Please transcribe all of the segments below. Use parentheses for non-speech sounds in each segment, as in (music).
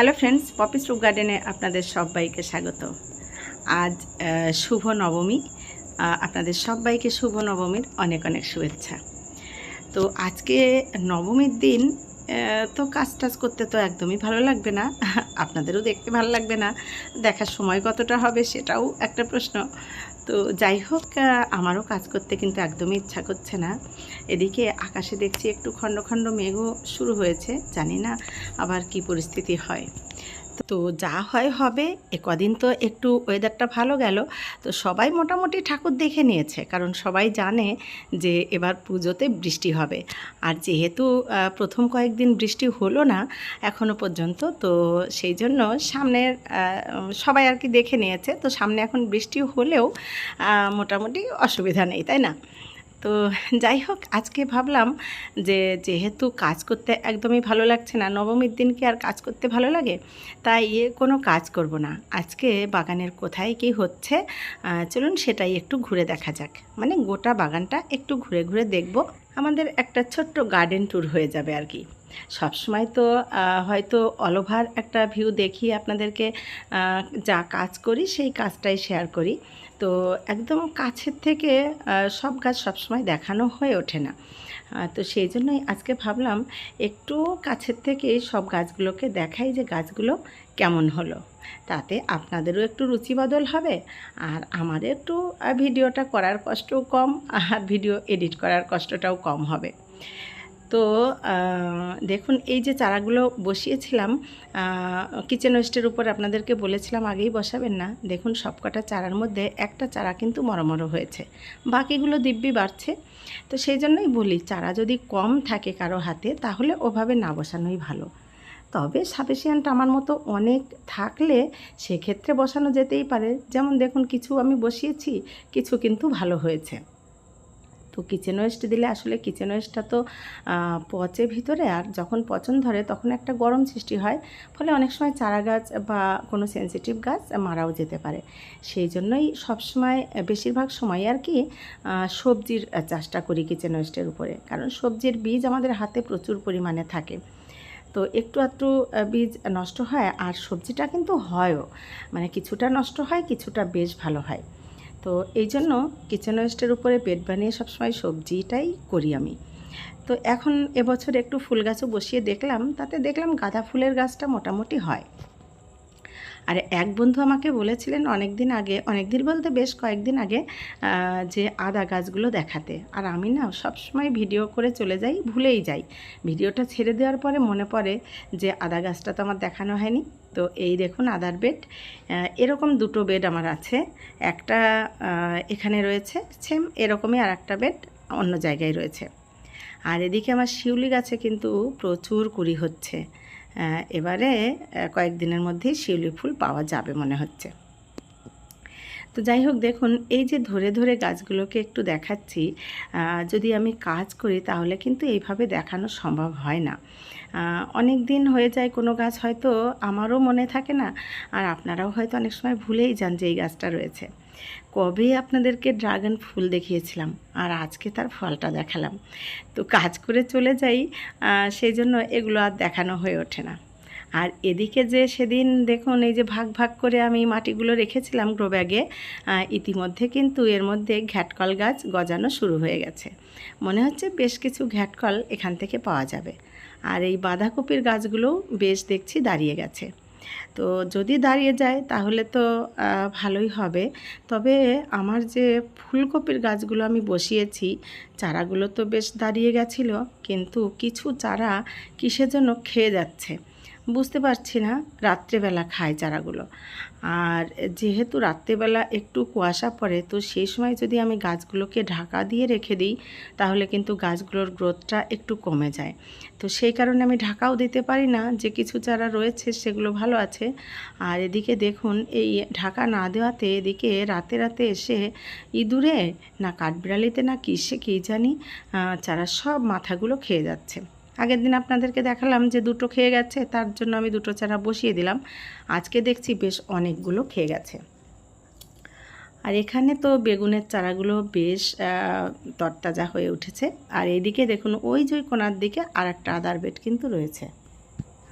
Hello friends poppy stoop গার্ডেনে আপনাদের সবাইকে স্বাগত। আজ শুভ নবমী। আপনাদের সবাইকে শুভ নবমীর অনেক অনেক শুভেচ্ছা। তো আজকে নবমীর দিন তো কাজ টাজ করতে তো একদমই ভালো লাগবে না। (laughs) আপনাদেরও দেখতে ভালো লাগবে না। দেখার সময় কতটা হবে সেটাও একটা প্রশ্ন। তো যাই হোক আমারও কাজ করতে কিন্তু একদমই ইচ্ছা করছে না। এদিকে আকাশে দেখছি একটু খণ্ড খণ্ড মেঘও শুরু হয়েছে। জানি না আবার কি পরিস্থিতি হয়। তো যা হয় হবে, এ কদিন তো একটু ওয়েদারটা ভালো গেল। তো সবাই মোটামুটি ঠাকুর দেখে নিয়েছে, কারণ সবাই জানে যে এবার পুজোতে বৃষ্টি হবে। আর যেহেতু প্রথম কয়েকদিন বৃষ্টি হলো না এখনও পর্যন্ত, তো সেই জন্য সামনের সবাই আর কি দেখে নিয়েছে। তো সামনে এখন বৃষ্টি হলেও মোটামুটি অসুবিধা নেই, তাই না? তো যাই হোক, আজকে ভাবলাম যে যেহেতু কাজ করতে একদমই ভালো লাগছে না, নবমীর দিন কি আর কাজ করতে ভালো লাগে? তাই এ কোনো কাজ করব না। আজকে বাগানের কোথায় কি হচ্ছে চলুন সেটাই একটু ঘুরে দেখা যাক। মানে গোটা বাগানটা একটু ঘুরে ঘুরে দেখব। আমাদের একটা ছোট্ট গার্ডেন ট্যুর হয়ে যাবে আর কি। সবসময় তো হয়তো অল ওভার একটা ভিউ দেখি আপনাদেরকে যা কাজ করি সেই কাজটাই শেয়ার করি। তো একদম কাছের থেকে সব গাছ সবসময় দেখানো হয়ে ওঠে না। তো সেই জন্যই আজকে ভাবলাম একটু কাছের থেকে সব গাছগুলোকে দেখাই যে গাছগুলো কেমন হলো। তাতে আপনাদেরও একটু রুচি বদল হবে, আর আমারও একটু ভিডিওটা করার কষ্টও কম, আর ভিডিও এডিট করার কষ্টটাও কম হবে। তো দেখুন, এই যে চারাগুলো বসিয়েছিলাম কিচেন ওয়েস্টের উপর আপনাদেরকে বলেছিলাম, আগেই বসাবেন না। দেখুন, সবকটা চারার মধ্যে একটা চারা কিন্তু মরমর হয়েছে। বাকিগুলো দিব্যি বাড়ছে। তো সেই জন্যই বলি, চারা যদি কম থাকে কারও হাতে, তাহলে ওভাবে না বসানোই ভালো। তবে সাফিসিয়েন্ট আমার মতো অনেক থাকলে সেক্ষেত্রে বসানো যেতেই পারে। যেমন দেখুন, কিছু আমি বসিয়েছি, কিছু কিন্তু ভালো হয়েছে। তো কিচেন ওয়েস্ট দিলে আসলে কিচেন ওয়েস্টটা তো পচে ভিতরে আর যখন পচন ধরে তখন একটা গরম সৃষ্টি হয়। ফলে অনেক সময় চারা গাছ বা কোনো সেনসিটিভ গাছ মারাও যেতে পারে। সেই জন্যই সবসময়, বেশিরভাগ সময় আর কি সবজির চাষটা করি কিচেন ওয়েস্টের উপরে। কারণ সবজির বীজ আমাদের হাতে প্রচুর পরিমাণে থাকে। তো একটু একটু বীজ নষ্ট হয় আর সবজিটা কিন্তু হয়ও। মানে কিছুটা নষ্ট হয়, কিছুটা বেশ ভালো হয়। তো এই জন্য কিচেন ওয়েস্টের উপরে বেড বানিয়ে সবসময় সবজিটাই করি আমি। তো এখন এবছর একটু ফুল গাছও বসিয়ে দেখলাম, তাতে দেখলাম গাঁদা ফুলের গাছটা মোটামুটি হয়। আর এক বন্ধু আমাকে বলেছিলেন অনেক দিন আগে অনেক দিন বলতে বেশ কয়েকদিন আগে যে আদা গাছগুলো দেখাতে। আর আমি না সবসময় ভিডিও করে চলে যাই, ভুলেই যাই। ভিডিওটা ছেড়ে দেওয়ার পরে মনে পড়ে যে আদা গাছটা তো আমার দেখানো হয়নি। তো এই দেখুন আদার বেড। এরকম দুটো বেড আমার আছে। একটা এখানে রয়েছে সেম এরকমই আর একটা বেড অন্য জায়গায় রয়েছে। আর এদিকে আমার শিউলি গাছে কিন্তু প্রচুর কুড়ি হচ্ছে। এবারে কয়েকদিনের মধ্যেই শিউলি ফুল পাওয়া যাবে মনে হচ্ছে। তো যাই হোক, দেখুন, এই যে ধরে ধরে গাছগুলোকে একটু দেখাচ্ছি যদি আমি কাজ করি তাহলে কিন্তু এইভাবে দেখানো সম্ভব হয় না। অনেক দিন হয়ে যায় কোনো গাছ হয়তো আমারও মনে থাকে না, আর আপনারাও হয়তো অনেক সময় ভুলেই যান যে এই গাছটা রয়েছে। কবে আপনাদেরকে ড্রাগন ফুল দেখিয়েছিলাম, আর আজকে তার ফলটা দেখালাম। তো কাজ করে চলে যাই সেই জন্য এগুলো আর দেখানো হয়ে ওঠে না। আর এদিকে যে সেদিন দেখুন, এই যে ভাগ ভাগ করে আমি মাটিগুলো রেখেছিলাম গ্রো ব্যাগে ইতিমধ্যে কিন্তু এর মধ্যে ঘ্যাটকল গাছ গজানো শুরু হয়ে গেছে। মনে হচ্ছে বেশ কিছু ঘ্যাটকল এখান থেকে পাওয়া যাবে। আর এই বাঁধাকপির গাছগুলোও বেশ দেখছি দাঁড়িয়ে গেছে। তো যদি দাঁড়িয়ে যায় তাহলে তো ভালোই হবে। তবে আমার যে ফুলকপির গাছগুলো আমি বসিয়েছি, চারাগুলো তো বেশ দাঁড়িয়ে গেছিল, কিন্তু কিছু চারা কিসের জন্য খেয়ে যাচ্ছে? বুঝতে পারছি না, রাত্রেবেলা খায় চারাগুলো। আর যেহেতু রাত্রেবেলা একটু কুয়াশা পড়ে, তো সেই সময় যদি আমি গাছগুলোকে ঢাকা দিয়ে রেখে দিই, তাহলে কিন্তু গাছগুলোর গ্রোথটা একটু কমে যায়। তো সেই কারণে আমি ঢাকাও দিতে পারি না, যে কিছু চারা রয়েছে সেগুলো ভালো আছে। আর এদিকে দেখুন, এই ঢাকা না দেওয়াতে এদিকে রাতে রাতে এসে ইঁদুরে না কাঠবিড়ালিতে না কিসে কী জানি চারা সব মাথাগুলো খেয়ে যাচ্ছে। আগের দিন আপনাদেরকে দেখালাম যে দুটো খেয়ে গেছে, তার জন্য আমি দুটো চারা বসিয়ে দিলাম। আজকে দেখছি বেশ অনেকগুলো খেয়ে গেছে। আর এখানে তো বেগুনের চারাগুলো বেশ তরতাজা হয়ে উঠেছে। আর এদিকে দেখুন, ওই যে কোনার দিকে আর একটা আদার বেড কিন্তু রয়েছে।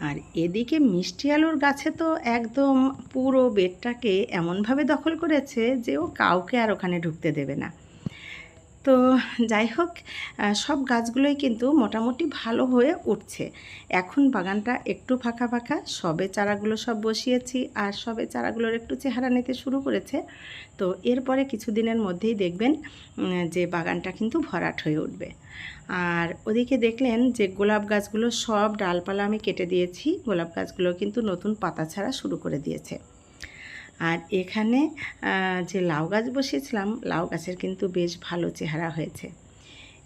আর এদিকে মিষ্টি আলুর গাছে তো একদম পুরো বেডটাকে এমনভাবে দখল করেছে যে ও কাউকে আর ওখানে ঢুকতে দেবে না। তো যাই হোক সব গাছগুলোই কিন্তু মোটামুটি ভালো হয়ে উঠছে। এখন বাগানটা একটু ফাঁকা ফাঁকা, সবে চারাগুলো সব বসিয়েছি আর সবে চারাগুলোর একটু চেহারা নিতে শুরু করেছে। তো এরপরে কিছুদিনের মধ্যেই দেখবেন যে বাগানটা কিন্তু ভরাট হয়ে উঠবে। আর ওদিকে দেখলেন যে গোলাপ গাছগুলো সব ডালপালা আমি কেটে দিয়েছি। গোলাপ গাছগুলো কিন্তু নতুন পাতা ছাড়া শুরু করে দিয়েছে। আর এখানে যে লাউ গাছ বসিয়েছিলাম, লাউ গাছের কিন্তু বেশ ভালো চেহারা হয়েছে।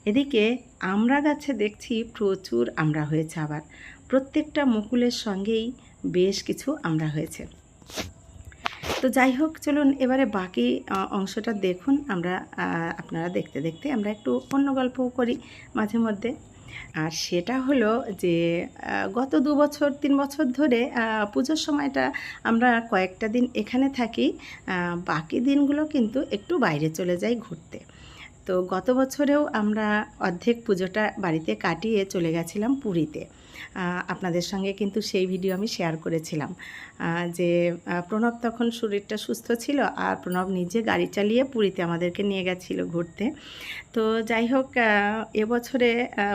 এদিকে আমরা গাছে দেখছি প্রচুর আমরা হয়েছে আবার। প্রত্যেকটা মুকুলের সঙ্গেই বেশ কিছু আমরা হয়েছে। তো যাই হোক, চলুন এবারে বাকি অংশটা দেখুন। আমরা আপনারা দেখতে দেখতে আমরা একটু অন্য গল্পও করি মাঝে মধ্যে। আর সেটা হলো যে গত দু বছর, তিন বছর ধরে পুজোর সময়টা আমরা কয়েকটা দিন এখানে থাকি বাকি দিনগুলো কিন্তু একটু বাইরে চলে যাই ঘুরতে। তো গত বছরেও আমরা অর্ধেক পুজোটা বাড়িতে কাটিয়ে চলে গেছিলাম পুরীতে। আপনাদের সঙ্গে কিন্তু সেই ভিডিও আমি শেয়ার করেছিলাম। যে প্রণব তখন শরীরটা সুস্থ ছিল আর প্রণব নিজে গাড়ি চালিয়ে পুরীতে আমাদেরকে নিয়ে গেছিল ঘুরতে। তো যাই হোক এবছরে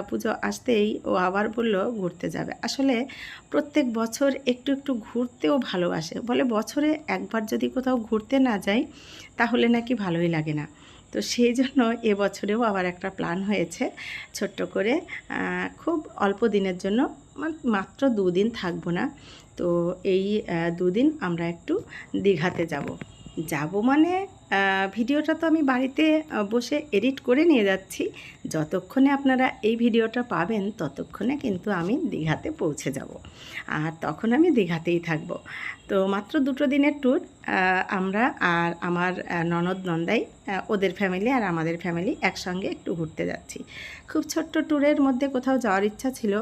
পুজো আসতেই ও আবার বলল ঘুরতে যাবে। আসলে প্রত্যেক বছর একটু একটু ঘুরতেও ভালোবাসে। বলে বছরে একবার যদি কোথাও ঘুরতে না যাই, তাহলে নাকি ভালোই লাগে না। তো সেই জন্য এবছরেও আবার একটা প্ল্যান হয়েছে ছোট্ট করে। খুব অল্প দিনের জন্য মাত্র দুদিন থাকব না। তো এই দুদিন আমরা একটু দীঘাতে যাব। যাব মানে ভিডিওটা তো আমি বাড়িতে বসে এডিট করে নিয়ে যাচ্ছি। যতক্ষণে আপনারা এই ভিডিওটা পাবেন, ততক্ষণে কিন্তু আমি দীঘাতে পৌঁছে যাব। আর তখন আমি দীঘাতেই থাকব। তো মাত্র দুটো দিনের ট্যুর আমরা আর আমার ননদ, নন্দাই ওদের ফ্যামিলি আর আমাদের ফ্যামিলি একসঙ্গে একটু ঘুরতে যাচ্ছি। খুব ছোট্ট ট্যুরের মধ্যে কোথাও যাওয়ার ইচ্ছা ছিল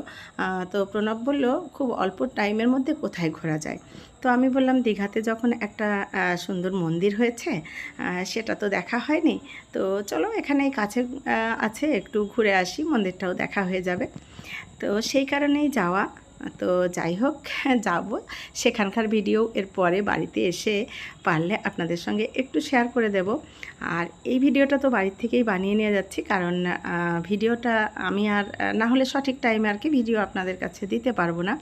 তো প্রণব বলল, খুব অল্প টাইমের মধ্যে কোথায় ঘোরা যায়? তো আমি বললাম, দীঘাতে যখন একটা সুন্দর মন্দির হয়েছে সেটা তো দেখা হয়নি। তো চলো এখানেই কাছে আছে, একটু ঘুরে আসি, মন্দিরটাও দেখা হয়ে যাবে। তো সেই কারণেই যাওয়া। তো যাই হোক যাব। সেখানকার ভিডিও এর পরে বাড়িতে এসে পারলে আপনাদের সঙ্গে একটু শেয়ার করে দেব। আর এই ভিডিওটা তো বাড়ির থেকেই বানিয়ে নিয়ে যাচ্ছি, কারণ ভিডিওটা আমি আর, না হলে সঠিক টাইমে আর কি ভিডিও আপনাদের কাছে দিতে পারব না।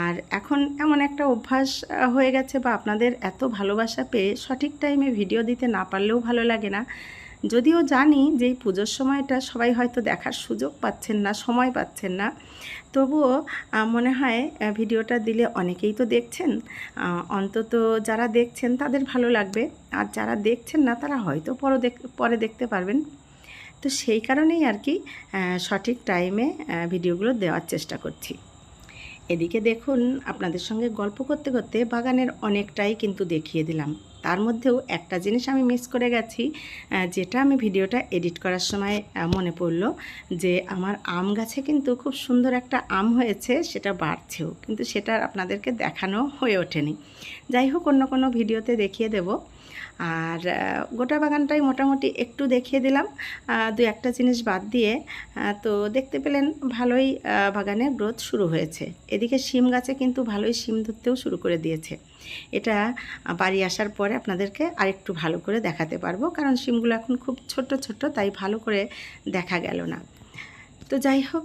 আর এখন এমন একটা অভ্যাস হয়ে গেছে বা আপনাদের এত ভালোবাসা পেয়ে সঠিক টাইমে ভিডিও দিতে না পারলেও ভালো লাগে না। যদিও জানি যে এই পুজোর সময়টা সবাই হয়তো দেখার সুযোগ পাচ্ছেন না, সময় পাচ্ছেন না। তবুও মনে হয় ভিডিওটা দিলে অনেকেই তো দেখছেন। অন্তত যারা দেখছেন তাদের ভালো লাগবে। আর যারা দেখছেন না তারা হয়তো পরে দেখ, পরে দেখতে পারবেন। তো সেই কারণেই আর কি সঠিক টাইমে ভিডিওগুলো দেওয়ার চেষ্টা করছি। এদিকে দেখুন, আপনাদের সঙ্গে গল্প করতে করতে বাগানের অনেকটাই কিন্তু দেখিয়ে দিলাম। তার মধ্যেও একটা জিনিস আমি মিস করে গেছি যেটা আমি ভিডিওটা এডিট করার সময় মনে পড়ল যে আমার আম গাছে কিন্তু খুব সুন্দর একটা আম হয়েছে, সেটা বাড়ছেও, কিন্তু সেটা আপনাদেরকে দেখানো হয়ে ওঠেনি। যাই হোক, অন্য কোনো ভিডিওতে দেখিয়ে দেব। আর গোটা বাগানটাই মোটামুটি একটু দেখিয়ে দিলাম। দু একটা জিনিস বাদ দিয়ে তো দেখতে পেলেন ভালোই বাগানের গ্রোথ শুরু হয়েছে। এদিকে শিম গাছে কিন্তু ভালোই শিম ধরতেও শুরু করে দিয়েছে। এটা বাড়ি আসার পরে আপনাদেরকে আরেকটু ভালো করে দেখাতে পারব। কারণ সিমগুলো এখন খুব ছোট ছোট, তাই ভালো করে দেখা গেল না। তো যাই হোক,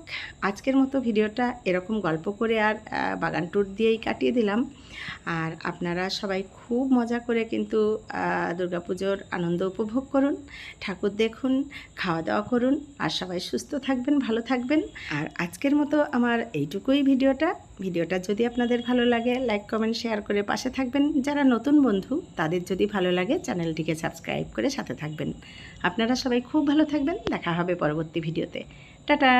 আজকের মতো ভিডিওটা এরকম গল্প করে আর বাগান ট্যুর দিয়েই কাটিয়ে দিলাম। আর আপনারা সবাই খুব মজা করে কিন্তু দুর্গাপুজোর আনন্দ উপভোগ করুন, ঠাকুর দেখুন, খাওয়া দাওয়া করুন, আর সবাই সুস্থ থাকবেন, ভালো থাকবেন। আর আজকের মতো আমার এইটুকুই ভিডিওটা। ভিডিওটা যদি আপনাদের ভালো লাগে, লাইক, কমেন্ট, শেয়ার করে পাশে থাকবেন। যারা নতুন বন্ধু, তাদের যদি ভালো লাগে, চ্যানেলটিকে সাবস্ক্রাইব করে সাথে থাকবেন। আপনারা সবাই খুব ভালো থাকবেন। দেখা হবে পরবর্তী ভিডিওতে। টাটা